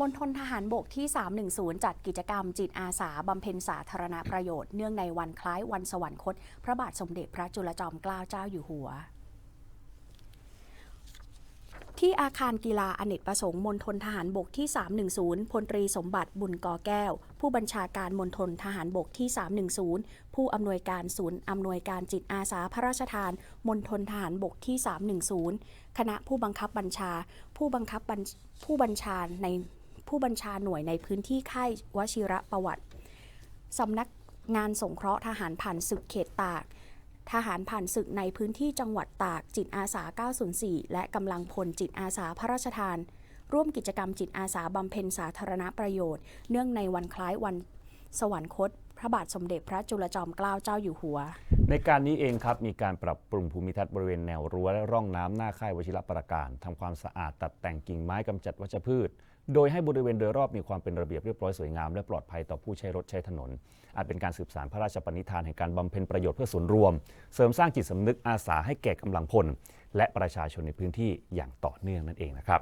มณฑลทหารบกที่ 310 จัดกิจกรรมจิตอาสาบำเพ็ญสาธารณประโยชน์เนื่องในวันคล้ายวันสวรรคต พระบาทสมเด็จพระจุลจอมเกล้าเจ้าอยู่หัวที่อาคารกีฬาอเนกประสงค์มณฑลทหารบกที่ 310 พลตรีสมบัติบุญกอแก้ว ผู้บัญชาการมณฑลทหารบกที่ 310 ผู้อำนวยการศูนย์อำนวยการจิตอาสาพระราชทานมณฑลทหารบกที่ 310 คณะผู้บังคับบัญชา ผู้บังคับผู้บัญชาใน ผู้บัญชาหน่วยในพื้นที่ค่ายวชิระประวัติสำนักงานสงเคราะห์ทหารผ่านศึกเขตตาก ทหารผ่านศึกในพื้นที่จังหวัดตากจิตอาสา 904 และกำลังพลจิตอาสาพระราชทาน ร่วมกิจกรรมจิตอาสาบำเพ็ญสาธารณประโยชน์ เนื่องในวันคล้ายวันสวรรคต พระบาทสมเด็จพระจุลจอมเกล้าเจ้าอยู่หัว ในการนี้เองครับมีการปรับปรุงภูมิทัศน์บริเวณแนวรั้วและร่องน้ำหน้าค่ายวชิรประการทำความสะอาดตัดแต่งกิ่งไม้กำจัดวัชพืช โดยให้บริเวณโดยรอบมีความเป็นระเบียบเรียบร้อยสวยงามและปลอดภัยต่อผู้ใช้รถใช้ถนน อาจเป็นการสืบสานพระราชปณิธานแห่งการบำเพ็ญประโยชน์เพื่อส่วนรวม เสริมสร้างจิตสำนึกอาสาให้แก่กำลังพล และประชาชนในพื้นที่อย่างต่อเนื่องนั่นเองนะครับ